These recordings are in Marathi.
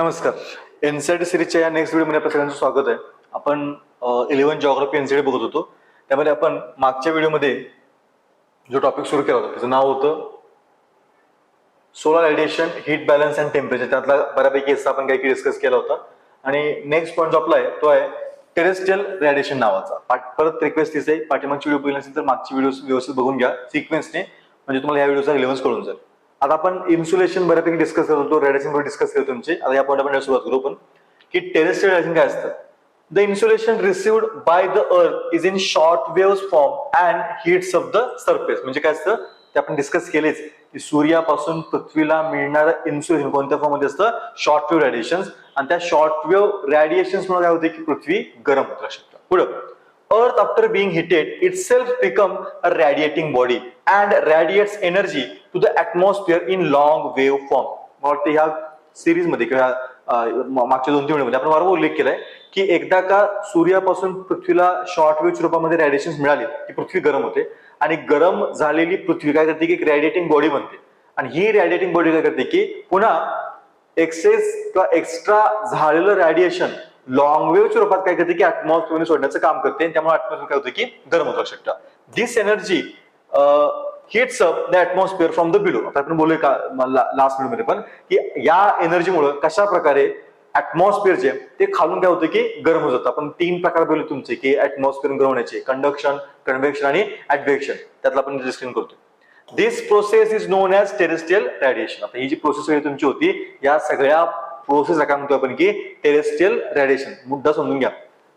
नमस्कार. एनसीआरटी सिरीजच्या या नेक्स्ट व्हिडिओमध्ये आपल्या सगळ्यांचं स्वागत आहे. आपण इलेव्हन जॉग्राफी एनसीआरटी बघत होतो. त्यामध्ये आपण मागच्या व्हिडिओमध्ये जो टॉपिक सुरू केला होता त्याचं नाव होतं solar radiation heat balance and temperature त्यातला बऱ्यापैकी हिस्सा आपण काही डिस्कस केला होता. आणि नेक्स्ट पॉईंट जो आपला आहे तो आहे टेरेस्ट्रियल रेडिएशन नावाचा. पाठ- परत रिक्वेस्ट तीच आहे. पाठीमागची व्हिडिओ बघितली असेल तर मागची व्हिडिओ व्यवस्थित बघून घ्या. सिक्वेन्सने म्हणजे तुम्हाला या व्हिडिओचा रिलेव्हन्स कळून जाईल. आता आपण इन्सुलेशन बऱ्यापैकी डिस्कस करत होतो रेडिएशन डिस्कस करतो तुमची. आता या पॉईंट आपण सुरुवात करू पण की टेरेस्ट्रियल रेडिएशन काय असतं? The insolation received by the earth is in short wave form and heats off the surface म्हणजे काय असतं? ते आपण डिस्कस केलेच. की सूर्यापासून पृथ्वीला मिळणारं इन्सुलेशन कोणत्या फॉर्ममध्ये असतं? शॉर्ट वेव्ह रेडिएशन आणि त्या शॉर्ट वेव्ह रेडिएशन मुळे काय होते? की पृथ्वी गरम होत शकतं पुढं. Earth, after being heated, itself become a radiating body and radiates energy to the atmosphere in long wave form. मला वाटतं ह्या सिरीजमध्ये किंवा मागच्या दोन तीन वेळेमध्ये आपण बरोबर उल्लेख केलाय की एकदा का सूर्यापासून पृथ्वीला शॉर्ट वेव्ह स्वरूपामध्ये रेडिएशन मिळाली की पृथ्वी गरम होते आणि गरम झालेली पृथ्वी काय करते की एक रेडिएटिंग बॉडी बनते आणि ही रेडिएटिंग बॉडी काय करते की पुन्हा एक्सेस किंवा एक्स्ट्रा झालेलं रेडिएशन लॉंग वेव्हच्या रूपात काय करते की ऍटमॉस्फिअर सोडण्याचं काम करते. आणि त्यामुळे ऍटमॉस्फिअर काय होतं की गरम होऊ शकतं this energy heats up the atmosphere from the below आता आपण बोलूया का लास्टमध्ये पण की या एनर्जीमुळे कशा प्रकारे ऍटमॉस्फिअर जे ते खालून काय होतं की गरम होत जातं. आपण तीन प्रकार बोलले तुमचे की ऍटमॉस्फिअर गरम होण्याचे. कंडक्शन कन्व्हेक्शन आणि ऍडव्हेक्शन त्यातला आपण डिस्कशन करतो this process is known as terrestrial radiation आता ही जी प्रोसेस तुमची होती या सगळ्या प्रोसेस काय म्हणतो आपण की टेरेस्ट्रियल रेडिएशन मुद्दा समजून घ्या.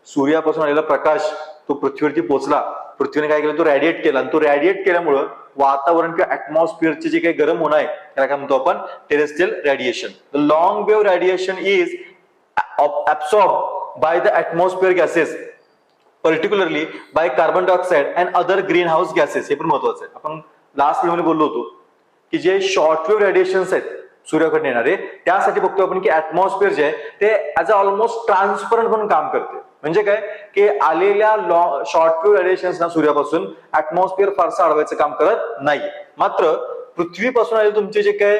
सूर्यापासून आलेला प्रकाश तो पृथ्वीवरती पोहोचला पृथ्वीने काय केलं? तो रॅडिएट केला. आणि तो रॅडिएट केल्यामुळं वातावरण किंवा ऍटमॉस्फिअरचे जे काही गरम होणं आहे त्याला काय म्हणतो आपण? Terrestrial radiation the long wave radiation is absorb by the atmosphere gases particularly by carbon dioxide and other greenhouse gases हे पण महत्वाचं आहे. आपण लास्ट वेळेमध्ये बोललो होतो की जे शॉर्ट वेव्ह रेडिएशन्स आहेत सूर्याकडे येणारे. त्यासाठी बघतो आपण की ऍटमॉस्फिअर जे आहे ते ऍज अ ऑलमोस्ट ट्रान्सपरंट म्हणून काम करते. म्हणजे काय? की आलेल्या शॉर्ट वेव्ह रेडिएशन्स सूर्यापासून ऍटमॉस्फिअर फारसं अडवायचं काम करत नाही मात्र पृथ्वीपासून आले तुमचे जे काय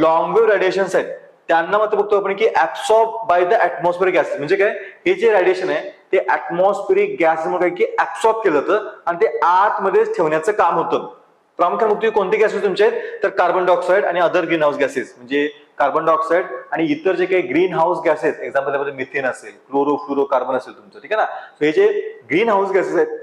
लॉंग वेव्ह रेडिएशन्स आहेत त्यांना मात्र बघतो आपण की absorb by the atmospheric gas म्हणजे काय? हे जे रेडिएशन आहे ते ऍटमॉस्फिअरिक गॅस काय की ऍब्सॉर्ब केलं होतं आणि ते आतमध्येच ठेवण्याचं काम होतं. प्रामुख्याने बघतोय कोणते गॅसेस तुमचे आहेत? तर कार्बन डायऑक्साईड आणि अदर ग्रीन हाऊस गॅसेस म्हणजे कार्बन डायऑक्साईड आणि इतर जे काही ग्रीन हाऊस गॅसेस एक्झाम्पल त्यामध्ये मिथेन असेल क्लोरो फ्लोरो कार्बन असेल तुमचं ठीक आहे ना? सो हे जे ग्रीन हाऊस गॅसेस आहेत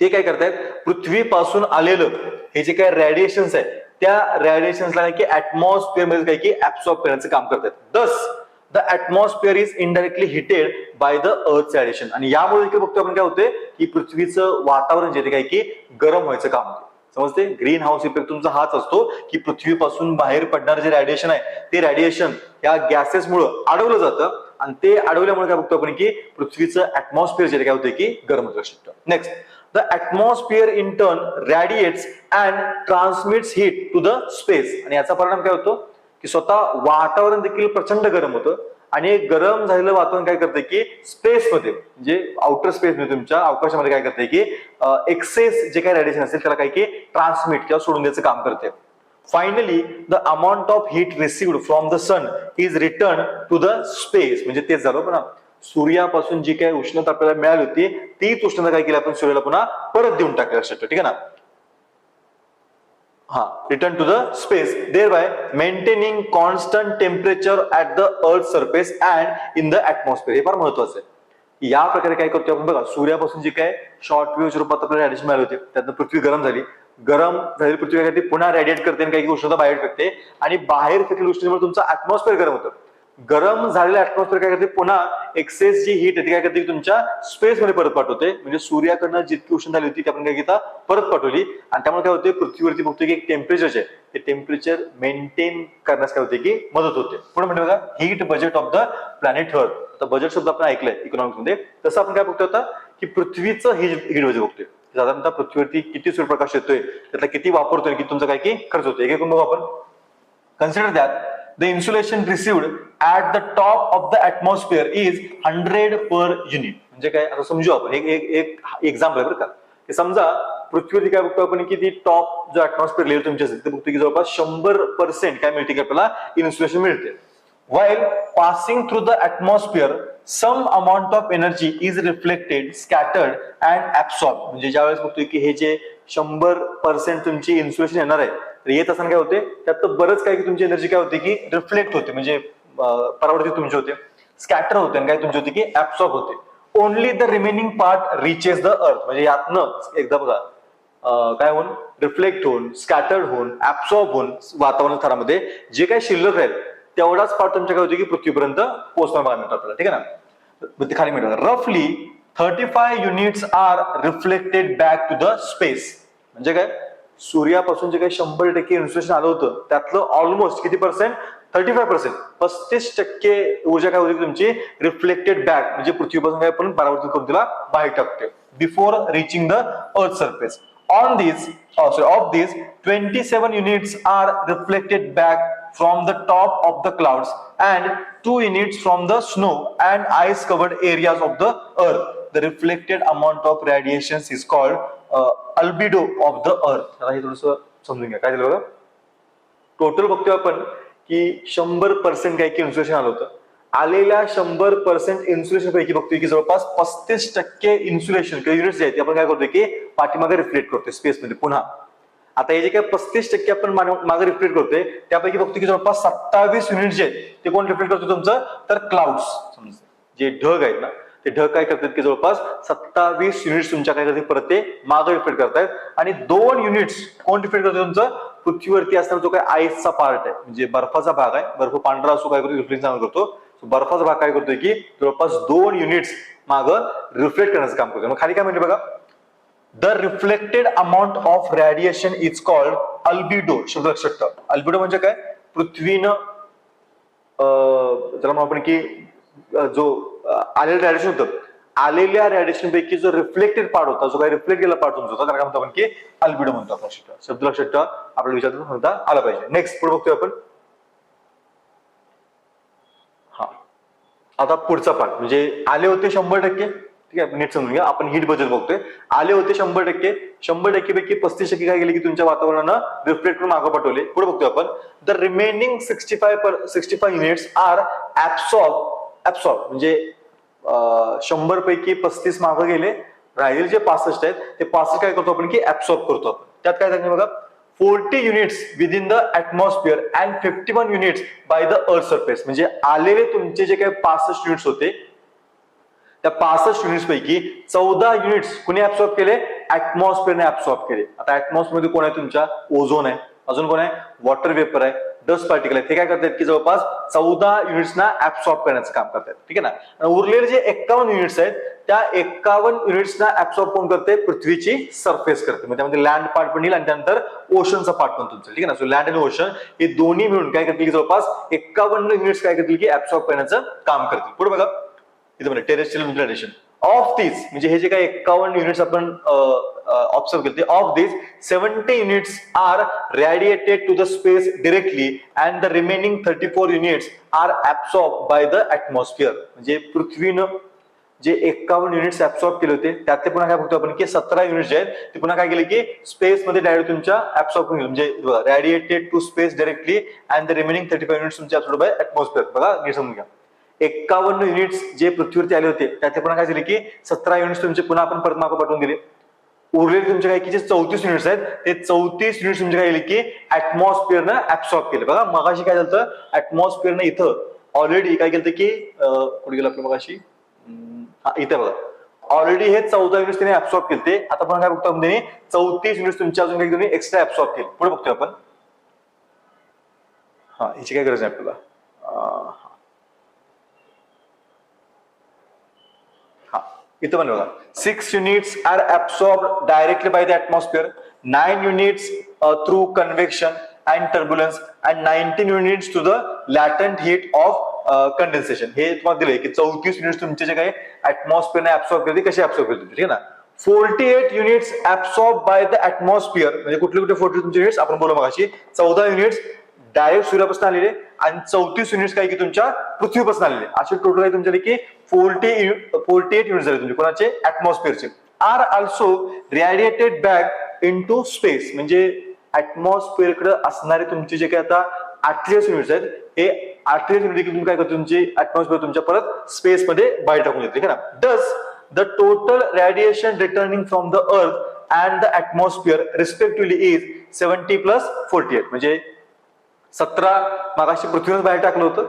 ते काय करतायत? पृथ्वीपासून आलेलं हे जे काही रेडिएशन्स आहेत त्या रेडिएशन्सला की ऍटमॉस्फिअरमध्ये काय की ऍब्सॉर्ब करण्याचं काम करतात thus the atmosphere is indirectly heated by the earth radiation आणि यामुळे देखील बघतो आपण काय होते की पृथ्वीचं वातावरण जे ते काय की गरम व्हायचं काम होतं समजते? ग्रीन हाऊस इफेक्ट तुमचा हाच असतो की पृथ्वीपासून बाहेर पडणारं जे रेडिएशन आहे ते रेडिएशन या गॅसेसमुळे अडवलं जातं आणि ते अडवल्यामुळे काय बघतो आपण की पृथ्वीचं ऍटमॉस्फिअर जे काय होते की गरम होऊ शकतं next the atmosphere in turn radiates and transmits heat to the space आणि याचा परिणाम काय होतो? की स्वतः वातावरण देखील प्रचंड गरम होतं. आणि गरम झालेलं वातावरण काय करते की स्पेसमध्ये म्हणजे आउटर स्पेसमध्ये तुमच्या अवकाशामध्ये काय करते की एक्सेस जे काही रेडिएशन असेल त्याला काय की ट्रान्समिट किंवा सोडून द्यायचं काम करते finally the amount of heat received from the sun is return to the space म्हणजे तेच झालं पण सूर्यापासून जी काही उष्णता आपल्याला मिळाली होती तीच उष्णता काय केली आपण? सूर्याला पुन्हा परत देऊन टाकली लक्षात ठीक आहे ना? हा return to the space thereby maintaining constant temperature at the earth surface and in the atmosphere हे फार महत्वाचं आहे. या प्रकारे काय करतो आपण बघा सूर्यापासून जी काय शॉर्ट वेव्ह रूपात आपल्याला रॅडिएशन मिळाले होते त्यातनं पृथ्वी गरम झाली. गरम झालेली पृथ्वी पुन्हा रॅडिएट करते आणि काही उष्णता बाहेर फेकते. आणि बाहेर फेकलेली उष्णतेमुळे तुमचं ऍटमॉस्फिअर गरम होतं. गरम झालेलं ऍटमॉस्फिअर काय करते? पुन्हा एक्सेस जी हीट आहे ती काय करते? तुमच्या स्पेस मध्ये परत पाठवते. म्हणजे सूर्याकडनं जितकी उष्ण झाली होती ती आपण काय घेता? परत पाठवली. आणि त्यामुळे काय होते? पृथ्वीवरती बघतो की एक टेम्परेचर जे आहे ते टेम्परेचर मेंटेन करण्यास काय होते? की मदत होते. पुढे म्हणजे बघा heat budget of the planet earth आता बजेट शब्द आपण ऐकलंय इकॉनॉमिक्समध्ये. तसं आपण काय बघतो आता? की पृथ्वीचं हीट हीट बजेट बघतोय. साधारणतः पृथ्वीवरती किती सूर्यप्रकाश येतोय त्यातला किती वापरतोय किती तुमचा काय की खर्च होतोय? एक एक बघू आपण कन्सिडर द्या the insulation received at the top of the atmosphere is hundred per unit म्हणजे काय? आता समजू आपण. एक एक एक एक्झाम्पल आहे बरं का. समजा पृथ्वीवरती काय बघतो आपण? की ती टॉप जो ऍटमॉस्फिअर लेअर तुमची असेल ते बघतो की जवळपास शंभर पर्सेंट काय मिळते की आपल्याला इन्सुलेशन मिळते while passing through the atmosphere some amount of energy is reflected scattered and absorbed. म्हणजे ज्यावेळेस बघतोय की हे जे शंभर पर्सेंट तुमची इन्सुलेशन येणार आहे तर येत असताना काय होते? त्यात बरंच काय की तुमची एनर्जी काय होते की रिफ्लेक्ट होते. म्हणजे परावर्तित तुमचे होते. स्कॅटर होते आणि काय तुमची होती की ऍब्सॉर्ब होते. Only the remaining part reaches the earth म्हणजे यातनं एकदा बघा. काय होऊन? रिफ्लेक्ट होऊन स्कॅटर्ड होऊन ऍब्सॉर्ब होऊन वातावरण थरामध्ये जे काही शिल्लक राहील तेवढाच पार्ट तुमच्या काय होते की पृथ्वीपर्यंत पोहोचणार बघा आपल्याला. ठीक आहे ना? ते खाली मिळतं रफली thirty five units are reflected back to the space म्हणजे काय? सूर्यापासून जे काही शंभर टक्के इन्सुलेशन आलं होतं. त्यातलं ऑलमोस्ट किती पर्सेंट थर्टी फाय पर्सेंट पस्तीस टक्के ऊर्जा काय होती तुमची? रिफ्लेक्टेड बॅक म्हणजे पृथ्वीपासून काय पण परावर्तित करून तिला बाहेर टाकते. Before reaching the earth surface on this sorry of this twenty seven units are reflected back from the top of the clouds and two units from the snow and ice covered areas of the earth the reflected amount of radiations is called uh, albedo of the earth आता हे थोडस समजून घ्या. काय झालं बघा? टोटल बघतोय आपण की शंभर पर्सेंट काय की इन्सुलेशन आलं होतं. आलेल्या शंभर पर्सेंट इन्सुलेशन पैकी बघतोय की जवळपास पस्तीस टक्के इन्सुलेशन किंवा युनिट्स जे आहेत ते आपण काय करतोय की पाठीमागे रिफ्लेक्ट करतोय स्पेसमध्ये पुन्हा. आता हे जे काय पस्तीस टक्के आपण मागे रिफ्लेक्ट करतोय त्यापैकी बघतोय की जवळपास सत्तावीस युनिट जे आहेत ते कोण रिफ्लेक्ट करतो तुमचं? तर क्लाउड्स समजा. जे ढग आहेत ना ते ढग काय करतात की जवळपास सत्तावीस युनिट्स तुमच्या काय करते परत ते मागे रिफ्लेक्ट करतायत. आणि दोन युनिट्स कोण रिफ्लेक्ट करतो तुमचं? पृथ्वीवरती असणारा जो काय आईसचा पार्ट आहे म्हणजे बर्फाचा भाग आहे. बर्फ पांढरा असो काय करतो रिफ्लेक्ट करतो. बर्फाचा भाग काय करतोय की जवळपास दोन युनिट्स मागं रिफ्लेक्ट करण्याचं काम करतोय. मग खाली काय म्हणजे बघा? The reflected amount of radiation is called albedo शब्द लक्षात ठेवा. अल्बिडो म्हणजे काय? पृथ्वीनं अं, त्याला म्हणू आपण की जो आलेलं रॅडिएशन होतं. आलेल्या रॅडिएशन पैकी जो रिफ्लेक्टेड पार्ट होता जो काही रिफ्लेक्ट केलेला पार्ट तुमचा होता त्याला काय म्हणतो आपण की अल्बिडो म्हणतो आपण शब्द शब्द लक्षात ठेवा. आपल्या विचारात म्हणता आला पाहिजे. नेक्स्ट पुढे बघतोय आपण. हा. आता पुढचा पार्ट म्हणजे आले होते शंभर टक्के. ठीक आहे नीट समजून घ्या. आपण हिट बजेट बघतोय. आले होते शंभर टक्के. शंभर टक्के पैकी पस्तीस टक्के काय गेले की तुमच्या वातावरणानं रिफ्लेक्ट करून मागं पाठवले. पुढे बघतोय आपण. The remaining sixty five per sixty five units are absorb absorb म्हणजे शंभर पैकी पस्तीस मागं गेले. राहिले जे पासष्ट आहेत ते पासष्ट काय करतो आपण की ऍब्सॉर्ब करतो त्यात काय सांगितलं बघा forty units within the atmosphere and fifty one units by the earth surface म्हणजे आलेले तुमचे जे काही पासष्ट युनिट्स होते त्या पासष्ट युनिट्स पैकी चौदा युनिट्स कुणी ऍब्सॉर्ब केले? ऍटमॉस्फिअरने ऍब्सॉर्ब केले. आता ऍटमॉस्फिअरमध्ये कोण आहे तुमच्या? ओझोन आहे. अजून कोण आहे? वॉटर वेपर आहे. डस्ट पार्टिकल आहेत ते काय करतात की जवळपास चौदा युनिट्सना ऍब्सॉर्ब करण्याचं काम करतात ठीक आहे ना? उरलेले जे एक्कावन्न युनिट्स आहेत त्या एक्कावन्न युनिट्सना ऍब्सॉर्ब कोण करते पृथ्वीची सरफेस करते मग त्यामध्ये लँड पार्ट पण येईल आणि त्यानंतर ओशनचा पार्ट पण तुमचं. ठीक आहे ना? सो लँड आणि ओशन हे दोन्ही मिळून काय करतील की जवळपास एक्कावन्न युनिट्स काय करतील की ऍब्सॉर्ब करण्याचं काम करतील. पुढे बघा. इथं म्हणजे टेरेस्ट्रियल रेडिएशन ऑफ दिस म्हणजे हे जे काही एक्कावन्न युनिट्स आपण ऑब्झर्व केले of this seventy units are radiated to the space directly and the remaining thirty four units are absorb by the atmosphere म्हणजे पृथ्वीनं जे एक्कावन्न युनिट्स ऍब्सॉर्ब केले होते त्यातले पुन्हा काय बघतो आपण की सतरा युनिट्स जे आहेत ते पुन्हा काय केले की स्पेसमध्ये डायरेक्ट तुमच्या ऍब्सॉर्ब करून म्हणजे radiated to space directly and the remaining thirty five units तुमच्या ऍब्सॉर्ब बाय ऍटमॉस्फिअर बघा नीट समजून घ्या. एक्कावन्न युनिट्स जे पृथ्वीवरती आले होते त्यातले पण काय झाले की सतरा युनिट्स तुमचे पुन्हा आपण परत मागं पाठवून दिले. उरलेले तुमचे काय की जे चौतीस युनिट्स आहेत ते चौतीस युनिट्स तुमचे काय की ऍटमॉस्फिअरनं ऍब्सॉर्ब केले. बघा मगाशी काय झालं ऍटमॉस्फिअरनं इथं ऑलरेडी काय केलं की कुठे गेलं आपलं मगाशी? इथं हा बघा. ऑलरेडी हे चौदा युनिट्स त्याने ऍब्सॉर्ब केले ते आता आपण काय बघतो त्यांनी? चौतीस युनिट्स तुमच्या अजून काही तुम्ही एक्स्ट्रा ऍब्सॉर्ब केले. पुढे बघतोय आपण. हा याची काय गरज नाही आपल्याला अं, हा इथं पण बघा. Six units are absorb directly by the atmosphere nine units through convection and turbulence and nineteen units to the latent heat of condensation हे तुम्हाला दिलंय की चौतीस युनिट्स तुमचे जे काही ऍटमॉस्फिअरने ऍब्सॉर्ब करते कसे ऍब्सॉर्ब करते ठीक आहे ना? Forty eight units absorb by the atmosphere म्हणजे कुठले कुठले फोर्टी तुमचे युनिट्स आपण बोलू मगाशी चौदा युनिट्स डायरेक्ट सूर्यापासून आलेले आणि चौतीस युनिट्स काय की तुमच्या पृथ्वीपासून आलेले. असे टोटल आहे तुमच्या की फोर्टी फोर्टी एट युनिट्स झाले तुमचे. कोणाचे? ऍटमॉस्फिअरचे are also radiated back into space म्हणजे ऍटमॉस्फिअरकडे असणारे तुमचे जे काही आता आठशे युनिट्स आहेत हे आठशे युनिट देखील तुम्ही काय करतो तुमची? ऍटमॉस्फिअर तुमच्या परत स्पेसमध्ये बाहेर टाकून देते. ना? Thus the total radiation returning from the earth and the atmosphere respectively is seventy plus forty eight म्हणजे सतरा मागाशी पृथ्वीवर बाहेर टाकलं होतं.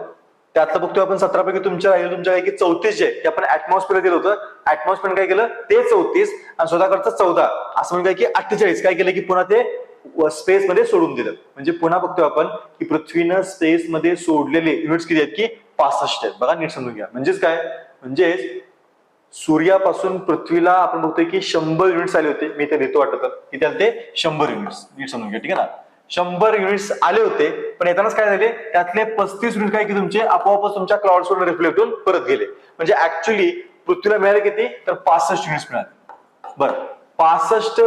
त्यातलं बघतोय आपण सतरा पैकी तुमच्या राहिलं तुमच्या पैकी चौतीस जे ते आपण ऍटमॉस्फिअर दिलं होतं. ऍटमॉस्फिअर काय केलं? ते चौतीस आणि स्वतःकडचं चौदा. असं म्हणजे काय की अठ्ठेचाळीस. काय केलं की पुन्हा ते स्पेस मध्ये सोडून दिलं. म्हणजे पुन्हा बघतोय आपण की पृथ्वीनं स्पेस मध्ये सोडलेले युनिट्स किती आहेत की? पासष्ट आहेत. बघा नीट समजून घ्या. म्हणजेच काय? म्हणजेच सूर्यापासून पृथ्वीला आपण बघतोय की शंभर युनिट्स आले होते. मी ते देतो वाटत किती आले ते शंभर युनिट्स नीट समजून घ्या. ठीक आहे ना? शंभर युनिट्स आले होते पण येतानाच काय झाले? त्यातले पस्तीस युनिट काय की तुमचे आपोआपच तुमच्या क्लाउड सोडून रिफ्लेक्ट होऊन परत गेले. म्हणजे ऍक्च्युली पृथ्वीला मिळाले किती? तर पासष्ट युनिट्स मिळाले. बरं. पासष्ट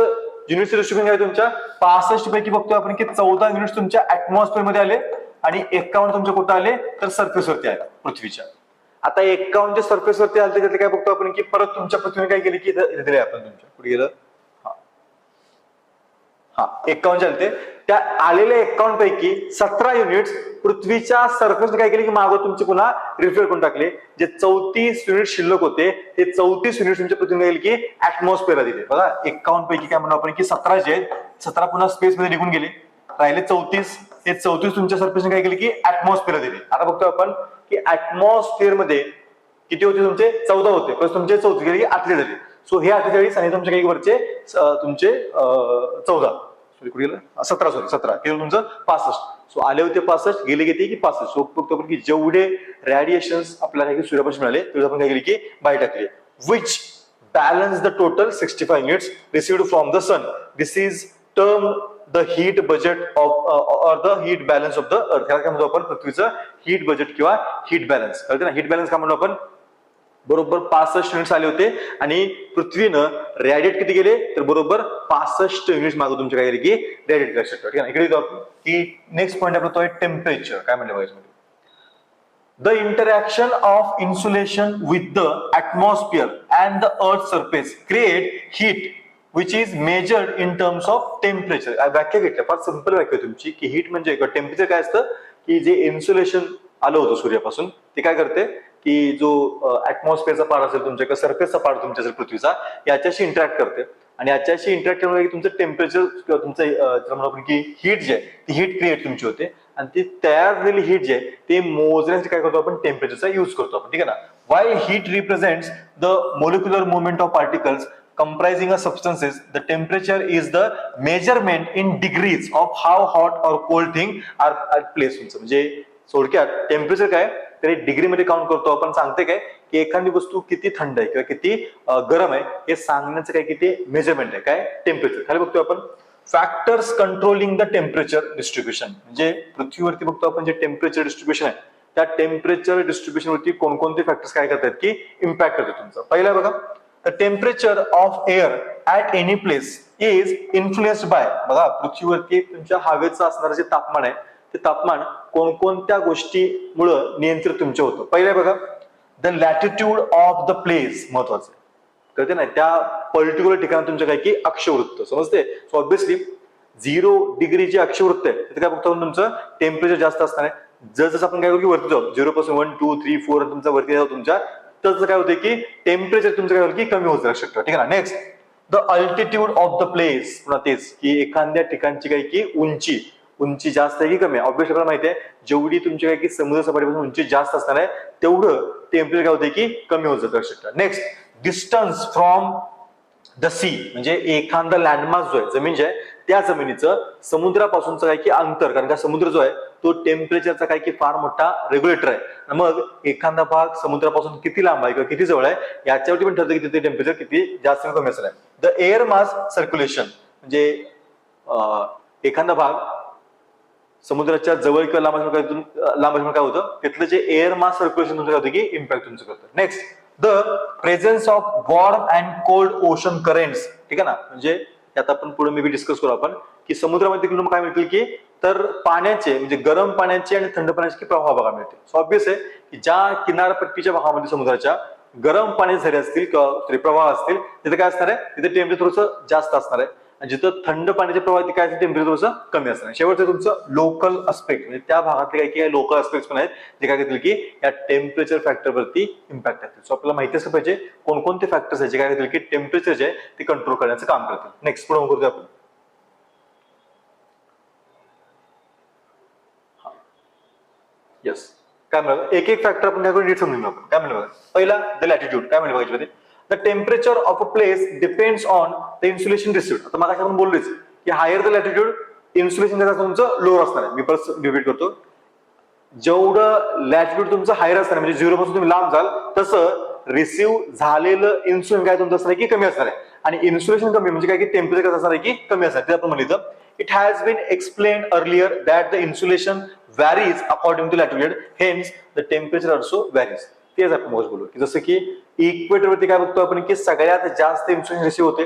युनिट्स दृष्टिकोन काय तुमच्या? पासष्ट पैकी बघतोय आपण की चौदा युनिट्स तुमच्या ऍटमॉस्फिअरमध्ये आले आणि एकावन्न तुमच्या कुठं आले? तर surface वरती आले पृथ्वीच्या. आता एकावन्नच्या surface वरती आले त्यातले काय बघतो आपण की परत तुमच्या पृथ्वीने काय केली की इथं दिले आपण तुमच्या. कुठे गेलं. हा. हा. एकावन्न चालते त्या आलेल्या एकावन्न पैकी सतरा युनिट्स पृथ्वीच्या सरफेसने काय केले की मागं तुमचे पुन्हा रिफ्लेक्ट करून टाकले. जे चौतीस युनिट शिल्लक होते ते चौतीस युनिट तुमच्या पृथ्वीने गेले की ऍटमॉस्फिअरला दिले. बघा एकावन्न पैकी काय म्हणू आपण की सतरा जे आहेत सतरा पुन्हा स्पेस मध्ये निघून गेले. राहिले चौतीस. ते चौतीस तुमच्या सरफेसने काय केले की ऍटमॉस्फिअरला दिले. आता बघतो आपण की ऍटमॉस्फिअरमध्ये किती होते तुमचे? चौदा होते. प्लस तुमचे चौथी गेले की आठले झाले सो हे अठ्ठेचाळीस आणि तुमच्या काही वरचे तुमचे चौदा. म्हणजे कुठे गेलं? सतरा सॉरी सतरा. हे तुमचं पासष्ट. सो आले होते पासष्ट गेले किती? की पासष्ट. सो बघतो आपण की जेवढे रॅडिएशन आपल्याला सूर्यापासून मिळाले तेवढे आपण काय केले की बाहेर टाकले. Which balance the total? 65 units received from from the sun this is term the heat budget of or the heat balance of the earth काय म्हणतो आपण? पृथ्वीचं हीट बजेट किंवा हीट बॅलन्स कळते ना? हीट बॅलन्स काय म्हणतो आपण? बरोबर पासष्ट युनिट्स आले होते. आणि पृथ्वीनं रॅडिएट किती गेले तर बरोबर पासष्ट युनिट्स मागं तुमच्या काय गेले की रॅडिएट लक्षात ठेवा ठीक आहे इकडे येतो आपण. की नेक्स्ट पॉईंट आपला तो आहे टेम्परेचर काय म्हणलं पाहिजे the interaction of insulation with the atmosphere and the earth surface create heat which is measured in terms of temperature व्याख्या घेतल्या. फार सिंपल व्याख्या तुमची. की हीट म्हणजे टेम्परेचर काय असतं? की जे इन्सुलेशन आलं होतं सूर्यापासून ते काय करते? की जो ऍटमॉस्फिअरचा पार्ट असेल तुमच्या किंवा सरफेसचा पार तुमच्या असेल पृथ्वीचा याच्याशी इंटरॅक्ट करते. आणि याच्याशी इंटरॅक्ट केल्यामुळे तुमचं टेम्परेचर किंवा तुमचं अं, म्हणू आपण की हीट जे आहे ती हीट क्रिएट तुमची होते. आणि ती तयार झालेली हीट जे आहे ते मोजण्यासाठी काय करतो आपण टेम्परेचरचा युज करतो आपण ठीक आहे ना? Why heat represents the molecular movement of particles comprising of substances the temperature is the measurement in degrees of how hot or cold thing are at place. तुमचं म्हणजे थोडक्यात टेम्परेचर काय? तरी डिग्रीमध्ये काउंट करतो. आपण सांगते काय की एखादी वस्तू किती थंड आहे किंवा किती गरम आहे हे सांगण्याचं काय किती मेजरमेंट आहे. काय? टेम्परेचर खाली बघतोय आपण. Factors controlling the temperature distribution म्हणजे पृथ्वीवरती बघतो आपण जे टेम्परेचर डिस्ट्रीब्युशन आहे त्या टेम्परेचर डिस्ट्रीब्युशन वरती कोणकोणते फॅक्टर्स काय करतात की इम्पॅक्ट करतात तुमचं. पहिला बघा the temperature of air at any place is influenced by बघा पृथ्वीवरती तुमच्या हवेचं असणारं जे तापमान आहे ते तापमान कोणकोणत्या गोष्टीमुळं नियंत्रित तुमचे होतं? पहिलं बघा the latitude of the place महत्वाचं आहे. कळते ना त्या पर्टिक्युलर ठिकाणी तुमच्या काय की अक्षवृत्त समजते? सो ऑब्विसली झिरो डिग्री जे अक्षवृत्त आहे तिथे काय बघतो तुमचं? टेम्परेचर जास्त असणार आहे. जसं आपण काय करू की वरती जाऊ. झिरो पासून वन टू थ्री फोर तुमचा वरती जाऊ तुमच्या तसं काय होतं की टेम्परेचर तुमचं काय होतं की कमी होतं लक्षात ठेवा. ठीक आहे ना? Next the altitude of the place पुन्हा तेच की एखाद्या ठिकाणची काय की उंची. उंची जास्त आहे की कमी आहे? ऑब्विसली आपल्याला माहिती आहे जेवढी तुमची काय की समुद्र सपाटीपासून उंची जास्त असणार आहे तेवढं टेम्परेचर काय होते की कमी होत जातं लक्षात next distance from the sea म्हणजे एखादा लँडमार्क जो आहे जमीन जे आहे त्या जमिनीचं समुद्रापासूनचं काय की अंतर कारण का समुद्र जो आहे तो टेम्परेचरचा काय की फार मोठा रेग्युलेटर आहे. मग एखादा भाग समुद्रापासून किती लांब आहे किंवा किती जवळ आहे याच्यावरती पण ठरतं की तिथे टेम्परेचर किती जास्त कमी असणार आहे. द एअर मास सर्क्युलेशन म्हणजे एखादा भाग समुद्राच्या जवळ किंवा लांब लांब काय होतं? तिथलं जे एअर मास सर्क्युलेशन तुमचं काय होतं की इम्पॅक्ट तुमचं करतं. Next the presence of warm and cold ocean currents ठीक आहे ना? म्हणजे यात आपण पुढे मे बी डिस्कस करू आपण की समुद्रामध्ये तुम्हाला काय मिळतील की तर पाण्याचे म्हणजे गरम पाण्याचे आणि थंड पाण्याचे प्रवाह बघा मिळते सो ऑब्विस आहे की ज्या किनारपट्टीच्या भागामध्ये समुद्राच्या गरम पाण्याचे झरे असतील किंवा प्रवाह असतील तिथे काय असणार आहे? तिथे टेम्परेचर थोडंसं जास्त असणार आहे. जिथं थंड पाण्याचे प्रवाह ते काय टेम्परेचर थोडंसं कमी असणार शेवटचं तुमचं लोकल अस्पेक्ट म्हणजे त्या भागातले काही काही लोकल अस्पेक्ट पण आहेत जे काय घेतील की या टेम्परेचर फॅक्टरवरती इम्पॅक्ट टाकतील. सो आपल्याला माहिती असलं पाहिजे कोणकोणते फॅक्टर्स आहेत जे काय घेतील की टेम्परेचर जे आहे ते कंट्रोल करण्याचं काम करतील. नेक्स्ट पुढे करूया आपण. येस काय म्हणाल? एक एक फॅक्टर आपण काय नीट समजून आपण. काय म्हणलं पहिला द लॅटिट्यूड काय म्हणलं पाहिजे the temperature of a place depends on the insulation received आता मला आपण बोललेच की हायर द लॅटिट्यूड इन्सुलेशन तुमचं लोअर असणार आहे. मी परत रिपीट करतो. जेवढं लॅटिट्यूड तुमचं हायर असणार म्हणजे झिरो पासून तुम्ही लांब जाल तसं रिसिव्ह झालेलं इन्सुलिन काय तुमचं असणार आहे की कमी असणार आहे. आणि इन्सुलेशन कमी म्हणजे काय की टेम्परेचर कसं असणार आहे की कमी असणार आहे. ते आपण म्हणलं it has been explain earlier that the insulation varies according to latitude hence the temperature also varies तेच आपण मग बोलू की जसं की इक्वेटर वरती काय बघतो आपण की सगळ्यात जास्त इन्सुलिन रिसिव्ह होते.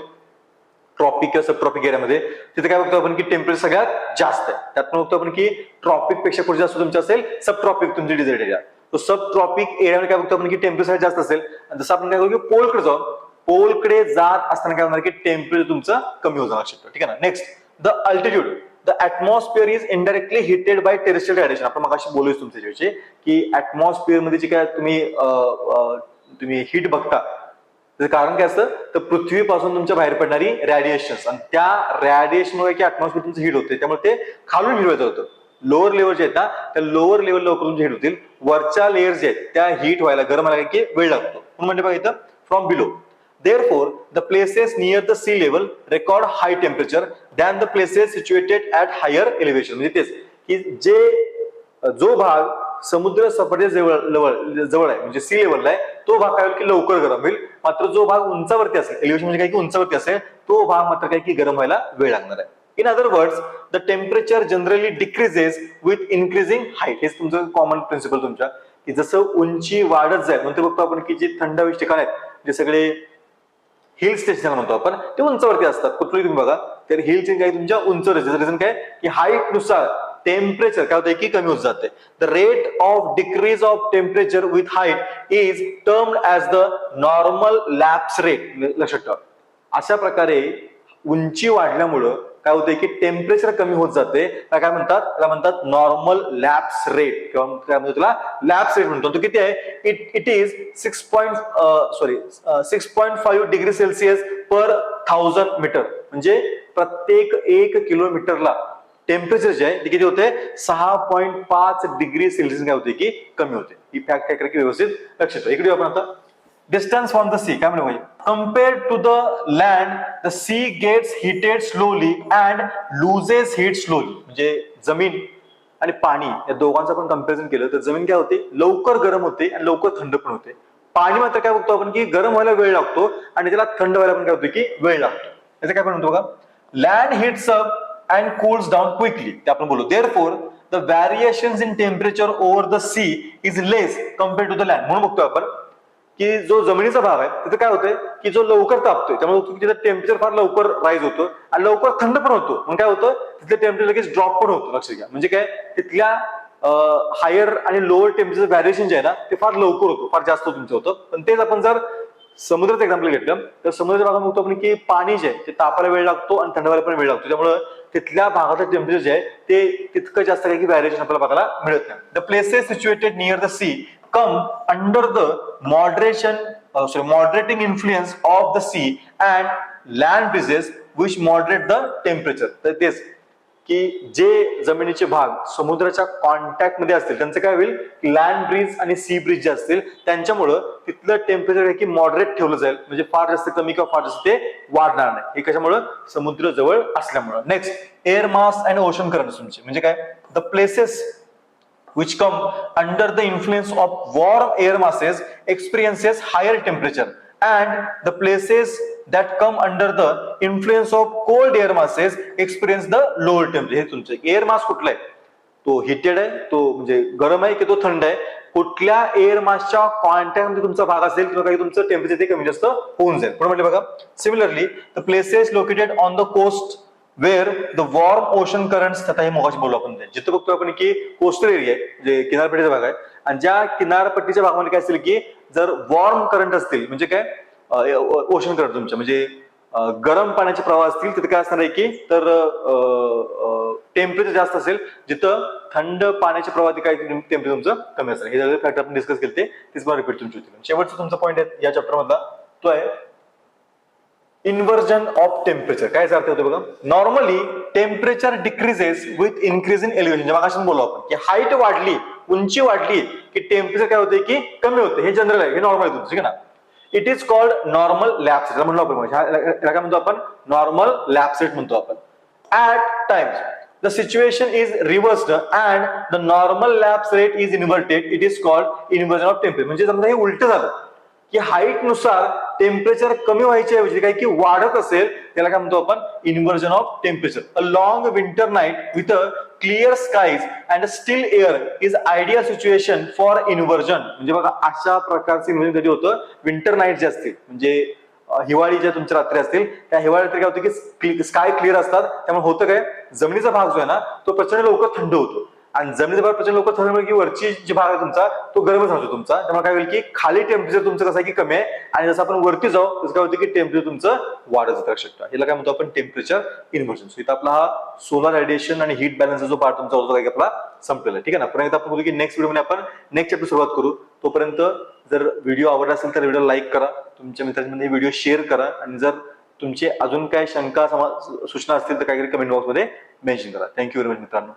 ट्रॉपिक किंवा सब ट्रॉपिक एरियामध्ये तिथे काय बघतो आपण की टेम्परेचर सगळ्यात जास्त आहे. त्यात पण बघतो आपण की ट्रॉपिकपेक्षा कुठे जास्त तुमचं असेल सब ट्रॉपिक तुमची डिझर्ट एरिया तो सब ट्रॉपिक एरियामध्ये काय बघतो आपण की टेम्परेचर जास्त असेल. आणि जसं आपण काय करू की पोलकडे जाऊ. पोलकडे जात असताना काय होणार की टेम्परेचर तुमचं कमी होत जाणार शकतो ठीक आहे ना? Next the altitude the atmosphere is indirectly heated by terrestrial radiation आपण मग अशी बोलूच तुमच्याविषयी की ऍटमॉस्फिअरमध्ये जे काय तुम्ही तुम्ही हिट बघता त्याचं कारण काय असतं? तर पृथ्वीपासून तुमच्या बाहेर पडणारी रॅडिएशन आणि त्या रॅडिएशनमुळे की ऍटमॉस्फिअर तुमचं हिट होते त्यामुळे ते खालून हिरवायचं होतं लोअर लेवल जे आहेत ना त्या लोअर लेवल लवकर तुमचे हिट होतील वरच्या लेअर जे आहेत त्या हिट व्हायला गरम व्हायला की वेळ लागतो. म्हणून म्हणजे बघा इथं? From below Therefore, the places near the sea level record high temperature than the places situated at higher elevation. म्हणजे तेच की जे जो भाग समुद्र सपाटी जवळ जवळ जवळ आहे म्हणजे सी लेवलला आहे तो भाग काय होईल की लवकर गरम होईल. मात्र जो भाग उंचावरती असेल एलिव्हेशन म्हणजे काय की उंचावरती असेल तो भाग मात्र काय की गरम व्हायला वेळ लागणार आहे. In other words the temperature generally decreases with increasing height हेच तुमचं कॉमन प्रिन्सिपल तुमच्या की जसं उंची वाढत जाईल म्हणून बघतो आपण की जे थंड ठिकाण आहेत जे सगळे हिल स्टेशन म्हणतो आपण ते उंचावरती असतात. कुठलंही तुम्ही बघा. तर हिल स्टेशन काय तुमच्या उंचावर रिझन काय? की हाईटनुसार टेम्परेचर काय होतं? की कमी होत जाते. The rate of decrease of temperature with height is termed as the normal lapse rate लक्षात ठेवा. अशा प्रकारे उंची वाढल्यामुळं काय होते की टेम्परेचर कमी होत जाते काय म्हणतात? त्याला म्हणतात नॉर्मल लॅप्स रेट किंवा काय म्हणतो तुला लॅप्स रेट म्हणतो. तो किती आहे? It it is six point sorry six point five degree celsius per thousand metre म्हणजे प्रत्येक एक किलोमीटरला टेम्परेचर जे आहे ते किती होते सहा पॉईंट पाच डिग्री सेल्सिअस काय होते की कमी होते ही फॅक्ट काय करा की व्यवस्थित लक्षात इकडे आपण आता. डिस्टन्स फ्रॉम द सी काय म्हणजे म्हणजे compare to the land the sea gets heated slowly and loses heat slowly म्हणजे जमीन आणि पाणी या दोघांचं आपण कंपॅरिझन केलं तर जमीन काय होते? लवकर गरम होते आणि लवकर थंड पण होते. पाणी मात्र काय बघतो आपण की गरम व्हायला वेळ लागतो आणि त्याला थंड व्हायला पण काय होतं की वेळ लागतो. याचं काय पण म्हणतो बघा? Land heats up and cools down quickly ते आपण बोलू therefore the variation in temperature over the sea is less compare to the land म्हणून बघतो आपण. की जो जमिनीचा भाग आहे तिथे काय होतंय की जो लवकर तापतोय त्यामुळे तिथं टेम्परेचर फार लवकर राईज होतो आणि लवकर थंड पण होतो मग काय होतं तिथलं टेम्परेचर लगेच ड्रॉप पण होतो लक्ष घ्या. म्हणजे काय तिथल्या हायर आणि लोअर टेम्परेचर व्हॅरिएशन जे आहे ना ते फार लवकर होतं फार जास्त तुमचं होतं. पण तेच आपण जर समुद्राचं एक्झाम्पल घेतलं तर समुद्राच्या भागात बघतो आपण की पाणी जे आहे ते तापायला वेळ लागतो आणि थंड व्हायला पण वेळ लागतो. त्यामुळे तिथल्या भागाचं टेम्परेचर जे आहे ते तितकं जास्त काही व्हॅरिएशन आपल्याला बघायला मिळत नाही. The places situated near the sea come under the moderation uh, sorry moderating influence of the sea and land breezes which moderate the temperature. तर तेच की जे जमिनीचे भाग समुद्राच्या कॉन्टॅक्टमध्ये असतील त्यांचं काय होईल? लँड ब्रिज आणि सी ब्रिज जे असतील त्यांच्यामुळं तिथलं टेम्परेचर की मॉडरेट ठेवलं जाईल. म्हणजे फार जास्त कमी किंवा फार जास्त ते वाढणार नाही. हे कशामुळं? समुद्र जवळ असल्यामुळं. Next air mass and ocean current तुमचे म्हणजे काय? The places which come under the influence of warm air masses experiences higher temperature and the places that come under the influence of cold air masses experience the lower temperature हे तुमचं एअर मास कुठला आहे तो हिटेड आहे तो म्हणजे गरम आहे की तो थंड आहे कुठल्या एअर मासच्या कॉन्टॅक्टमध्ये तुमचा भाग असेल किंवा काही तुमचं टेम्परेचर ते कमी जास्त होऊन जाईल पण म्हटलं बघा similarly the places located on the coast where the warm ocean currents आता हे मोगाशी बोलू आपण जिथं बघतो आपण की कोस्टल एरिया आहे जे किनारपट्टीचा भाग आहे आणि ज्या किनारपट्टीच्या भागामध्ये काय असेल की जर वॉर्म करंट असतील म्हणजे काय? ओशन करंट तुमच्या म्हणजे गरम पाण्याचे प्रवाह असतील तिथे काय असणार आहे की तर टेम्परेचर जास्त असेल जिथं थंड पाण्याचे प्रवाह ते काय टेम्परेचर तुमचं कमी असेल. हे सगळे फॅक्टर आपण डिस्कस केले तेच मला रिपीट तुमची होती. शेवटचा तुमचा पॉईंट आहे या चॅप्टर मधला. तो आहे इन्व्हर्जन ऑफ टेम्परेचर काय अर्थ होतो बघा? Normally temperature decreases with increase in elevation जेव्हा बोललो आपण की हाईट वाढली उंची वाढली की टेम्परेचर काय होते की कमी होते हे जनरल आहे हे नॉर्मल आहे तुमचं ठीक आहे ना? It is called normal lapse rate म्हणलो आपण काय म्हणतो आपण? नॉर्मल लॅपसेट म्हणतो आपण. At times the situation is reversed and the normal lapse rate is inverted it is called inversion of temperature म्हणजे समजा हे उलट झालं की हाईटनुसार टेम्परेचर कमी व्हायच्या ऐवजी काय की वाढत असेल त्याला काय म्हणतो आपण? Inversion of temperature a long winter night with a clear skies and still air is ideal situation for inversion म्हणजे बघा अशा प्रकारचे इन्व्हर्जन कधी होतं? विंटर नाईट जे असतील म्हणजे हिवाळी ज्या तुमच्या रात्री असतील त्या हिवाळी रात्री काय होतं की स्काय क्लिअर असतात. त्यामुळे होतं काय? जमिनीचा भाग जो आहे ना तो प्रचंड लवकर थंड होतो. आणि जमिनीचा भाग प्रचंड लवकर थंड की वरची जी भाग आहे तुमचा तो गरमच राहतो तुमचा. त्यामुळे काय होईल की खाली टेम्परेचर तुमचं कसं आहे की कमी आहे आणि जसं आपण वरती जाऊ तसं काय होतं की टेम्परेचर तुमचं वाढत जातं लक्षात याला काय म्हणतो आपण टेम्परेचर इन्व्हर्जन इथं आपला हा सोलर रेडिएशन आणि हीट बॅलन्स जो पार्ट तुमचा होतो काय आपला संपलेला आहे. ठीक आहे ना? पुन्हा आपण बोलू की नेक्स्ट व्हिडिओमध्ये आपण नेक्स्ट चॅप्टर सुरुवात करू. तोपर्यंत जर व्हिडिओ आवडला असेल तर व्हिडिओ लाईक करा. तुमच्या मित्रांमध्ये व्हिडिओ शेअर करा. आणि जर तुमचे अजून काय शंका समा सूचना असतील तर काहीतरी कमेंट बॉक्समध्ये मेन्शन करा. थँक्यू व्हेरी मच मित्रांनो.